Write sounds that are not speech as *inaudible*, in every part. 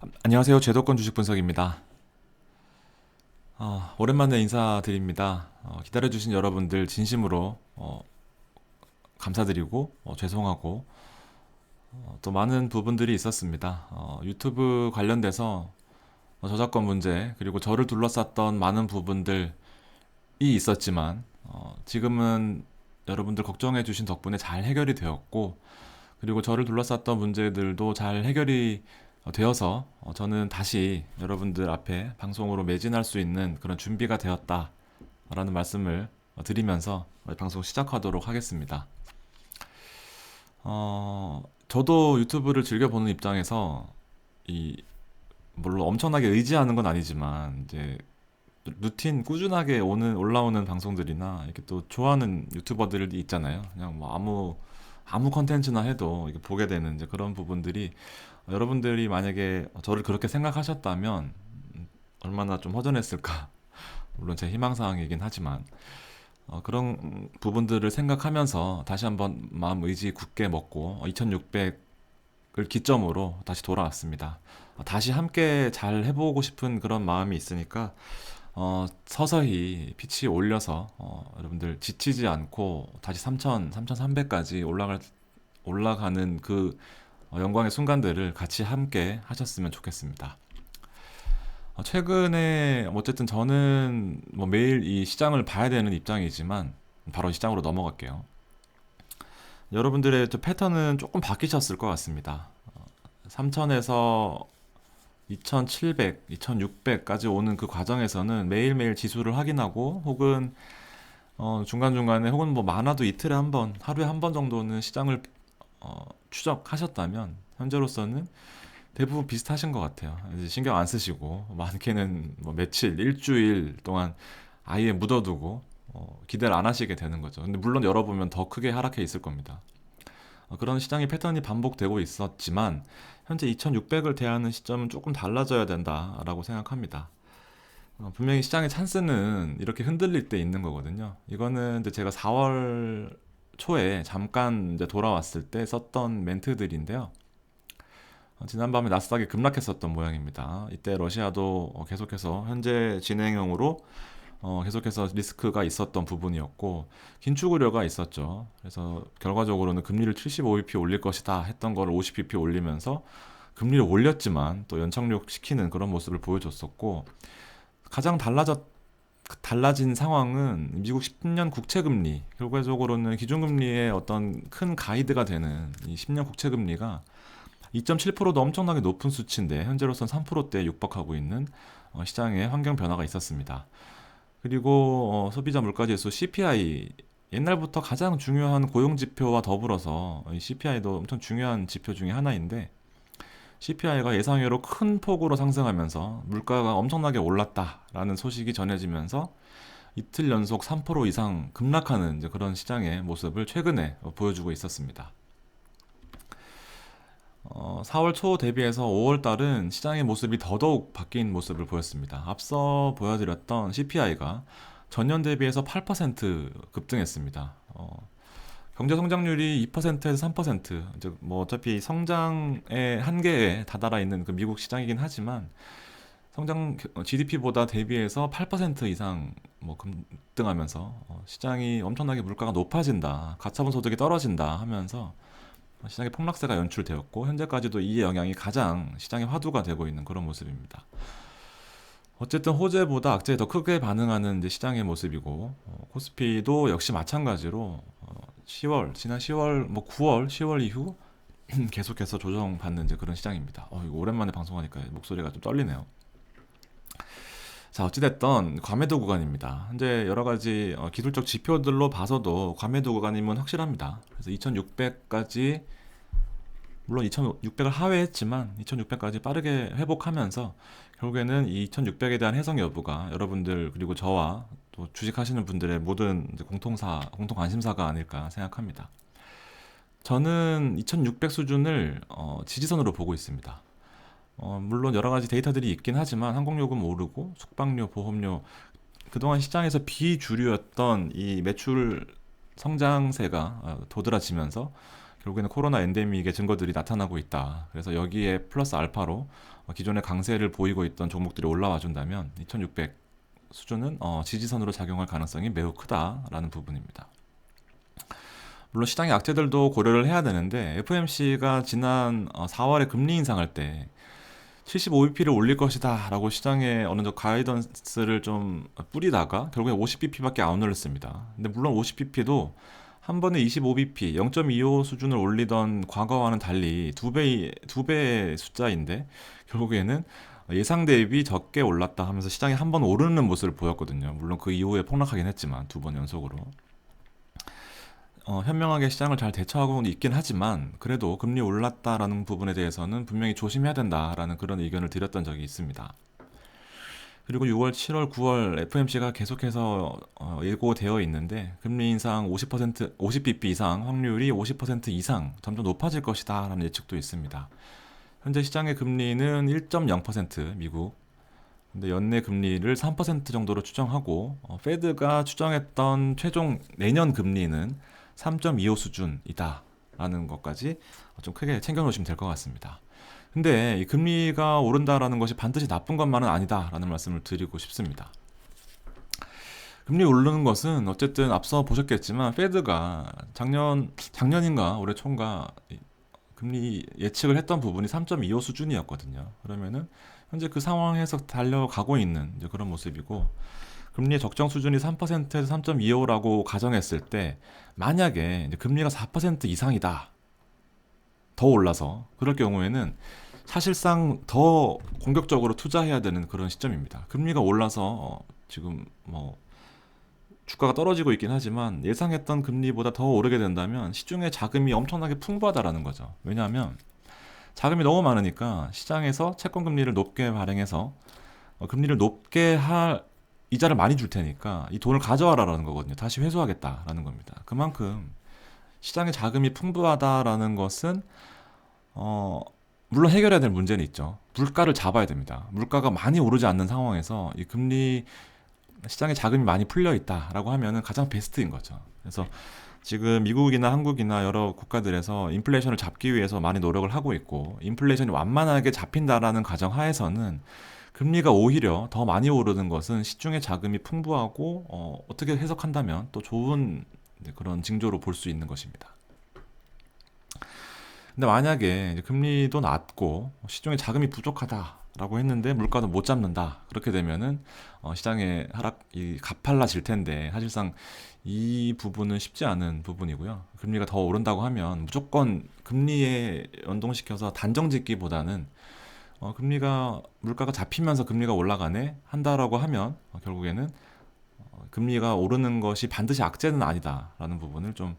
안녕하세요. 제도권 주식 분석입니다. 어, 오랜만에 인사드립니다. 어, 기다려주신 여러분들 진심으로 어, 감사드리고 어, 죄송하고 어, 또 많은 부분들이 있었습니다. 어, 유튜브 관련돼서 어, 저작권 문제 그리고 저를 둘러쌌던 많은 부분들이 있었지만 어, 지금은 여러분들 걱정해 주신 덕분에 잘 해결이 되었고 그리고 저를 둘러쌌던 문제들도 잘 해결이 어, 되어서 어, 저는 다시 여러분들 앞에 방송으로 매진할 수 있는 그런 준비가 되었다라는 말씀을 어, 드리면서 방송 시작하도록 하겠습니다. 어, 저도 유튜브를 즐겨보는 입장에서 이 물론 엄청나게 의지하는 건 아니지만 이제 루틴 꾸준하게 오는 올라오는 방송들이나 이렇게 또 좋아하는 유튜버들이 있잖아요. 그냥 뭐 아무 아무 컨텐츠나 해도 보게 되는 이제 그런 부분들이 여러분들이 만약에 저를 그렇게 생각하셨다면 얼마나 좀 허전했을까. *laughs* 물론 제 희망사항이긴 하지만 어, 그런 부분들을 생각하면서 다시 한번 마음 의지 굳게 먹고 2600을 기점으로 다시 돌아왔습니다. 어, 다시 함께 잘 해보고 싶은 그런 마음이 있으니까 어, 서서히 피치 올려서 어, 여러분들 지치지 않고 다시 3000, 3300까지 올라갈 올라가는 그 어, 영광의 순간들을 같이 함께 하셨으면 좋겠습니다. 어, 최근에 어쨌든 저는 뭐 매일 이 시장을 봐야 되는 입장이지만 바로 시장으로 넘어갈게요. 여러분들의 패턴은 조금 바뀌셨을 것 같습니다. 3000에서 2700, 2600까지 오는 그 과정에서는 매일매일 지수를 확인하고 혹은 어, 중간중간에 혹은 뭐 많아도 이틀에 한 번, 하루에 한 번 정도는 시장을 어, 추적하셨다면 현재로서는 대부분 비슷하신 것 같아요. 신경 안 쓰시고 많게는 뭐 며칠, 일주일 동안 아예 묻어두고 어, 기대를 안 하시게 되는 거죠. 근데 물론 열어보면 더 크게 하락해 있을 겁니다. 어, 그런 시장의 패턴이 반복되고 있었지만 현재 2600을 대하는 시점은 조금 달라져야 된다라고 생각합니다. 어, 분명히 시장의 찬스는 이렇게 흔들릴 때 있는 거거든요. 이거는 이제 제가 4월 초에 잠깐 이제 돌아왔을 때 썼던 멘트들인데요. 어, 지난밤에 나스닥이 급락했었던 모양입니다. 이때 러시아도 어, 계속해서 현재 진행형으로 어, 계속해서 리스크가 있었던 부분이었고 긴축 우려가 있었죠. 그래서 결과적으로는 금리를 75bp 올릴 것이다 했던 거를 50bp 올리면서 금리를 올렸지만 또 연착륙 시키는 그런 모습을 보여줬었고 가장 달라졌 달라진 상황은 미국 10년 국채 금리 결과적으로는 기준 금리의 어떤 큰 가이드가 되는 이 10년 국채 금리가 2.7%도 엄청나게 높은 수치인데 현재로선 3%대에 육박하고 있는 어, 시장의 환경 변화가 있었습니다. 그리고 어, 소비자 물가지수 CPI 옛날부터 가장 중요한 고용 지표와 더불어서 이 CPI도 엄청 중요한 지표 중에 하나인데 CPI가 예상외로 큰 폭으로 상승하면서 물가가 엄청나게 올랐다라는 소식이 전해지면서 이틀 연속 3% 이상 급락하는 그런 시장의 모습을 최근에 보여주고 있었습니다. 어, 4월 초 대비해서 5월 달은 시장의 모습이 더더욱 바뀐 모습을 보였습니다. 앞서 보여드렸던 CPI가 전년 대비해서 8% 급등했습니다. 어, 경제 성장률이 2%에서 3%, 이제 뭐 어차피 성장의 한계에 다다라 있는 그 미국 시장이긴 하지만 성장 GDP보다 대비해서 8% 이상 뭐 급등하면서 어, 시장이 엄청나게 물가가 높아진다, 가처분 소득이 떨어진다 하면서 시장의 폭락세가 연출되었고 현재까지도 이 영향이 가장 시장의 화두가 되고 있는 그런 모습입니다. 어쨌든 호재보다 악재에 더 크게 반응하는 시장의 모습이고 어, 코스피도 역시 마찬가지로 어, 10월 지난 10월 뭐 9월 10월 이후 *clears throat* 계속해서 조정받는 이제 그런 시장입니다. 어, 이거 오랜만에 방송하니까 목소리가 좀 떨리네요. 자 어찌됐던 과매도 구간입니다. 현재 여러 가지 어, 기술적 지표들로 봐서도 과매도 구간임은 확실합니다. 그래서 2,600까지 물론 2,600을 하회했지만 2,600까지 빠르게 회복하면서 결국에는 이 2,600에 대한 해석 여부가 여러분들 그리고 저와 또 주식하시는 분들의 모든 공통사 공통 관심사가 아닐까 생각합니다. 저는 2,600 수준을 어, 지지선으로 보고 있습니다. 어, 물론 여러 가지 데이터들이 있긴 하지만 항공요금 오르고 숙박료, 보험료 그동안 시장에서 비주류였던 이 매출 성장세가 어, 도드라지면서 결국에는 코로나 엔데믹의 증거들이 나타나고 있다. 그래서 여기에 플러스 알파로 어, 기존의 강세를 보이고 있던 종목들이 올라와 준다면 2600 수준은 어, 지지선으로 작용할 가능성이 매우 크다라는 부분입니다. 물론 시장의 악재들도 고려를 해야 되는데 FMC가 지난 어, 4월에 금리 인상할 때 75bp를 올릴 것이다 라고 시장에 어느 정도 가이던스를 좀 뿌리다가 결국에 50bp밖에 안 올렸습니다. 근데 물론 50bp도 한 번에 25bp, 0.25 수준을 올리던 과거와는 달리 두 배, 두 배의 숫자인데 결국에는 예상 대비 적게 올랐다 하면서 시장이 한 번 오르는 모습을 보였거든요. 물론 그 이후에 폭락하긴 했지만 두 번 연속으로. 어, 현명하게 시장을 잘 대처하고 있긴 하지만 그래도 금리 올랐다라는 부분에 대해서는 분명히 조심해야 된다라는 그런 의견을 드렸던 적이 있습니다. 그리고 6월, 7월, 9월 FMC가 계속해서 어, 예고되어 있는데 금리 인상 50% 50bp 이상 확률이 50% 이상 점점 높아질 것이다라는 예측도 있습니다. 현재 시장의 금리는 1.0% 미국 근데 연내 금리를 3% 정도로 추정하고 어, 페드가 추정했던 최종 내년 금리는 3.25 수준이다라는 것까지 좀 크게 챙겨 놓으시면 될 것 같습니다. 근데 이 금리가 오른다라는 것이 반드시 나쁜 것만은 아니다라는 말씀을 드리고 싶습니다. 금리 오르는 것은 어쨌든 앞서 보셨겠지만 페드가 작년 작년인가 올해 총과 금리 예측을 했던 부분이 3.25 수준이었거든요. 그러면은 현재 그 상황에서 달려가고 있는 그런 모습이고 금리의 적정 수준이 3%에서 3.25라고 가정했을 때 만약에 금리가 4% 이상이다. 더 올라서 그럴 경우에는 사실상 더 공격적으로 투자해야 되는 그런 시점입니다. 금리가 올라서 어, 지금 뭐 주가가 떨어지고 있긴 하지만 예상했던 금리보다 더 오르게 된다면 시중에 자금이 엄청나게 풍부하다라는 거죠. 왜냐하면 자금이 너무 많으니까 시장에서 채권 금리를 높게 발행해서 어, 금리를 높게 할 이자를 많이 줄 테니까 이 돈을 가져와라라는 거거든요. 다시 회수하겠다라는 겁니다. 그만큼 시장에 자금이 풍부하다라는 것은 어 물론 해결해야 될 문제는 있죠. 물가를 잡아야 됩니다. 물가가 많이 오르지 않는 상황에서 이 금리 시장에 자금이 많이 풀려 있다라고 하면은 가장 베스트인 거죠. 그래서 지금 미국이나 한국이나 여러 국가들에서 인플레이션을 잡기 위해서 많이 노력을 하고 있고 인플레이션이 완만하게 잡힌다라는 가정 하에서는 금리가 오히려 더 많이 오르는 것은 시중의 자금이 풍부하고 어, 어떻게 해석한다면 또 좋은 그런 징조로 볼 수 있는 것입니다. 근데 만약에 금리도 낮고 시중에 자금이 부족하다라고 했는데 물가도 못 잡는다 그렇게 되면은 어, 시장의 하락이 가팔라질 텐데 사실상 이 부분은 쉽지 않은 부분이고요. 금리가 더 오른다고 하면 무조건 금리에 연동시켜서 단정 짓기보다는 어, 금리가 물가가 잡히면서 금리가 올라가네 한다라고 하면 어, 결국에는 어, 금리가 오르는 것이 반드시 악재는 아니다라는 부분을 좀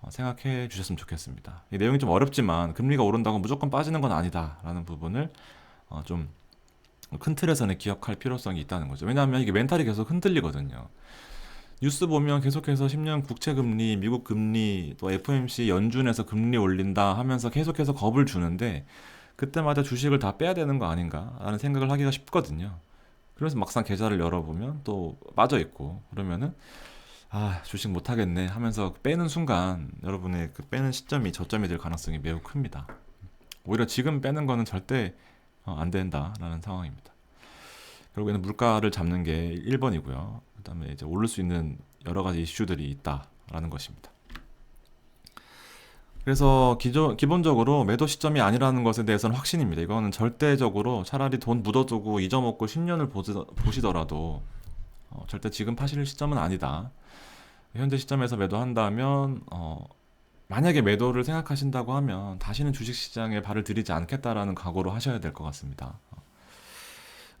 어, 생각해 주셨으면 좋겠습니다. 이 내용이 좀 어렵지만 금리가 오른다고 무조건 빠지는 건 아니다라는 부분을 어, 좀 큰 틀에서는 기억할 필요성이 있다는 거죠. 왜냐하면 이게 멘탈이 계속 흔들리거든요. 뉴스 보면 계속해서 10년 국채 금리, 미국 금리, 또 FMC 연준에서 금리 올린다 하면서 계속해서 겁을 주는데 그때마다 주식을 다 빼야 되는 거 아닌가라는 생각을 하기가 쉽거든요. 그래서 막상 계좌를 열어보면 또 빠져 있고 그러면은 아 주식 못 하겠네 하면서 빼는 순간 여러분의 그 빼는 시점이 저점이 될 가능성이 매우 큽니다. 오히려 지금 빼는 거는 절대 어, 안 된다라는 상황입니다. 결국에는 물가를 잡는 게 1번이고요. 그다음에 이제 오를 수 있는 여러 가지 이슈들이 있다라는 것입니다. 그래서 기존, 기본적으로 매도 시점이 아니라는 것에 대해서는 확신입니다. 이거는 절대적으로 차라리 돈 묻어두고 잊어먹고 10년을 보시더라도 어, 절대 지금 파실 시점은 아니다. 현재 시점에서 매도한다면 어, 만약에 매도를 생각하신다고 하면 다시는 주식 시장에 발을 들이지 않겠다라는 각오로 하셔야 될 것 같습니다. 어.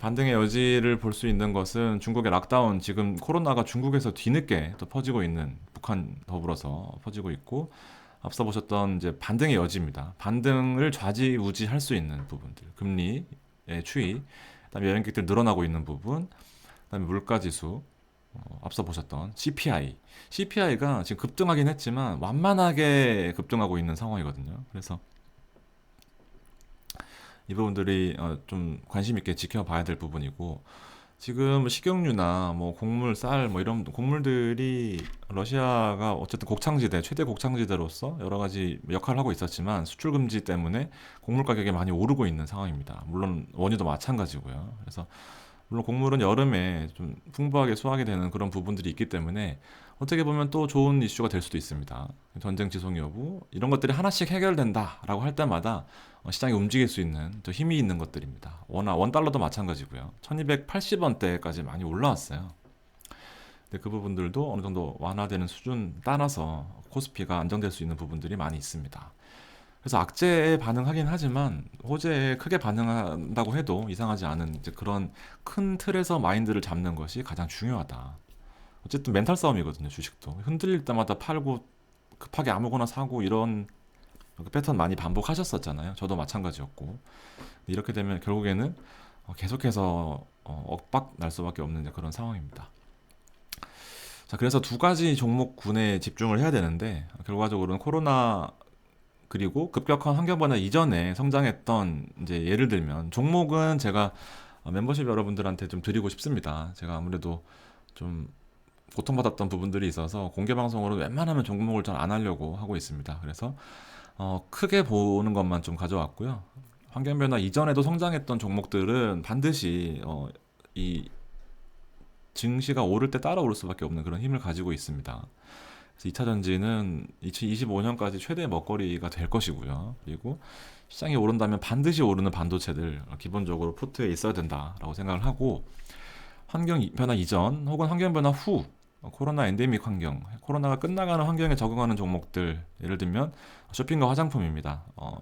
반등의 여지를 볼 수 있는 것은 중국의 락다운 지금 코로나가 중국에서 뒤늦게 또 퍼지고 있는 북한 더불어서 퍼지고 있고 앞서 보셨던 이제 반등의 여지입니다. 반등을 좌지우지할 수 있는 부분들, 금리의 추이, 그다음에 여행객들 늘어나고 있는 부분, 그다음에 물가 지수, 어, 앞서 보셨던 CPI, CPI가 지금 급등하긴 했지만 완만하게 급등하고 있는 상황이거든요. 그래서 이 부분들이 어, 좀 관심 있게 지켜봐야 될 부분이고 지금 식용유나 뭐 곡물, 쌀 뭐 이런 곡물들이 러시아가 어쨌든 곡창지대, 최대 곡창지대로서 여러 가지 역할을 하고 있었지만 수출 금지 때문에 곡물 가격이 많이 오르고 있는 상황입니다. 물론 원유도 마찬가지고요. 그래서 물론 곡물은 여름에 좀 풍부하게 수확이 되는 그런 부분들이 있기 때문에 어떻게 보면 또 좋은 이슈가 될 수도 있습니다. 전쟁 지속 여부 이런 것들이 하나씩 해결된다라고 할 때마다 어, 시장이 움직일 수 있는 또 힘이 있는 것들입니다. 원화 원 달러도 마찬가지고요. 1280원대까지 많이 올라왔어요. 근데 그 부분들도 어느 정도 완화되는 수준 따라서 코스피가 안정될 수 있는 부분들이 많이 있습니다. 그래서 악재에 반응하긴 하지만 호재에 크게 반응한다고 해도 이상하지 않은 그런 큰 틀에서 마인드를 잡는 것이 가장 중요하다. 어쨌든 멘탈 싸움이거든요, 주식도. 흔들릴 때마다 팔고 급하게 아무거나 사고 이런 그 패턴 많이 반복하셨었잖아요. 저도 마찬가지였고. 이렇게 되면 결국에는 어, 계속해서 어, 엇박 날 수밖에 없는 그런 상황입니다. 자, 그래서 두 가지 종목군에 집중을 해야 되는데 결과적으로는 코로나 그리고 급격한 환경 변화 이전에 성장했던 이제 예를 들면 종목은 제가 멤버십 여러분들한테 좀 드리고 싶습니다. 제가 아무래도 좀 고통받았던 부분들이 있어서 공개 방송으로 웬만하면 종목을 잘 안 하려고 하고 있습니다. 그래서 어, 크게 보는 것만 좀 가져왔고요. 환경 변화 이전에도 성장했던 종목들은 반드시 어, 이 증시가 오를 때 따라 오를 수밖에 없는 그런 힘을 가지고 있습니다. 그래서 2차 전지는 2025년까지 최대 먹거리가 될 것이고요. 그리고 시장이 오른다면 반드시 오르는 반도체들 기본적으로 포트에 있어야 된다라고 생각을 하고 환경 변화 이전 혹은 환경 변화 후 코로나 엔데믹 환경, 코로나가 끝나가는 환경에 적응하는 종목들 예를 들면 쇼핑과 화장품입니다. 어,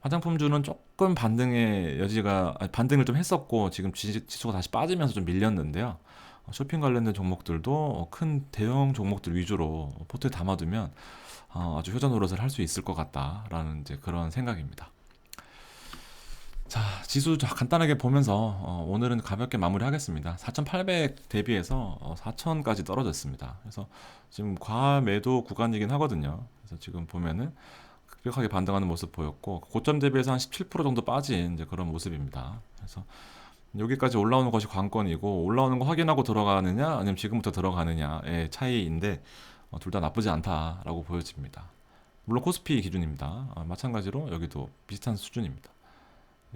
화장품주는 조금 반등의 여지가 아니, 반등을 좀 했었고 지금 지, 지수가 다시 빠지면서 좀 밀렸는데요. 어, 쇼핑 관련된 종목들도 큰 대형 종목들 위주로 포트에 담아두면 어, 아주 효자 노릇을 할 수 있을 것 같다라는 이제 그런 생각입니다. 자, 지수 간단하게 보면서 어, 오늘은 가볍게 마무리하겠습니다. 4,800 대비해서 어, 4,000까지 떨어졌습니다. 그래서 지금 과매도 구간이긴 하거든요. 그래서 지금 보면은 급격하게 반등하는 모습 보였고 고점 대비해서 한 17% 정도 빠진 이제 그런 모습입니다. 그래서 여기까지 올라오는 것이 관건이고 올라오는 거 확인하고 들어가느냐 아니면 지금부터 들어가느냐의 차이인데 어, 둘다 나쁘지 않다라고 보여집니다. 물론 코스피 기준입니다. 어, 마찬가지로 여기도 비슷한 수준입니다.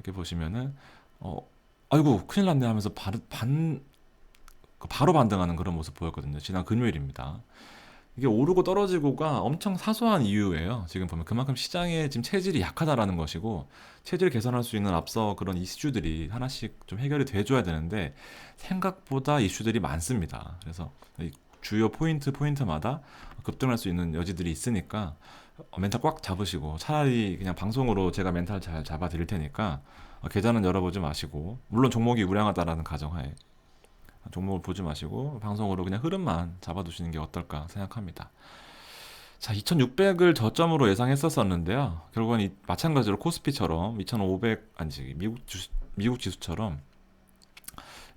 이렇게 보시면은 어 아이고 큰일 났네 하면서 반, 반그 바로 반등하는 그런 모습 보였거든요. 지난 금요일입니다. 이게 오르고 떨어지고가 엄청 사소한 이유예요. 지금 보면 그만큼 시장의 지금 체질이 약하다라는 것이고 체질 개선할 수 있는 앞서 그런 이슈들이 하나씩 좀 해결이 돼줘야 되는데 생각보다 이슈들이 많습니다. 그래서 주요 포인트 포인트마다 급등할 수 있는 여지들이 있으니까 어, 멘탈 꽉 잡으시고 차라리 그냥 방송으로 제가 멘탈 잘 잡아 드릴 테니까 어, 계좌는 열어보지 마시고 물론 종목이 우량하다라는 가정하에 종목을 보지 마시고 방송으로 그냥 흐름만 잡아두시는 게 어떨까 생각합니다. 자, 2600을 저점으로 예상했었었는데요. 결국은 이, 마찬가지로 코스피처럼 2500 아니지 미국 주수, 미국 지수처럼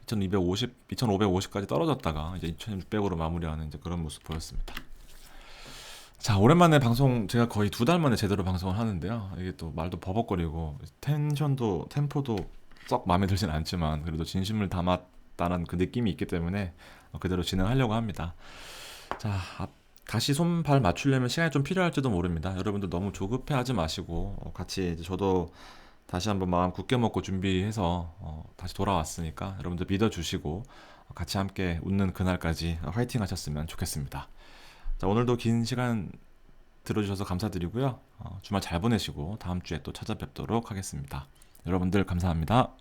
2250, 2550까지 떨어졌다가 이제 2600으로 마무리하는 이제 그런 모습 보였습니다. 자, 오랜만에 방송 제가 거의 두 달 만에 제대로 방송을 하는데요. 이게 또 말도 버벅거리고 텐션도 템포도 썩 마음에 들진 않지만 그래도 진심을 담았다는 그 느낌이 있기 때문에 그대로 진행하려고 합니다. 자, 다시 손발 맞추려면 시간이 좀 필요할지도 모릅니다. 여러분들 너무 조급해하지 마시고 어, 같이 저도 다시 한번 마음 굳게 먹고 준비해서 어, 다시 돌아왔으니까 여러분들 믿어주시고 같이 함께 웃는 그날까지 화이팅 하셨으면 좋겠습니다. 자, 오늘도 긴 시간 들어주셔서 감사드리고요. 어, 주말 잘 보내시고 다음 주에 또 찾아뵙도록 하겠습니다. 여러분들 감사합니다.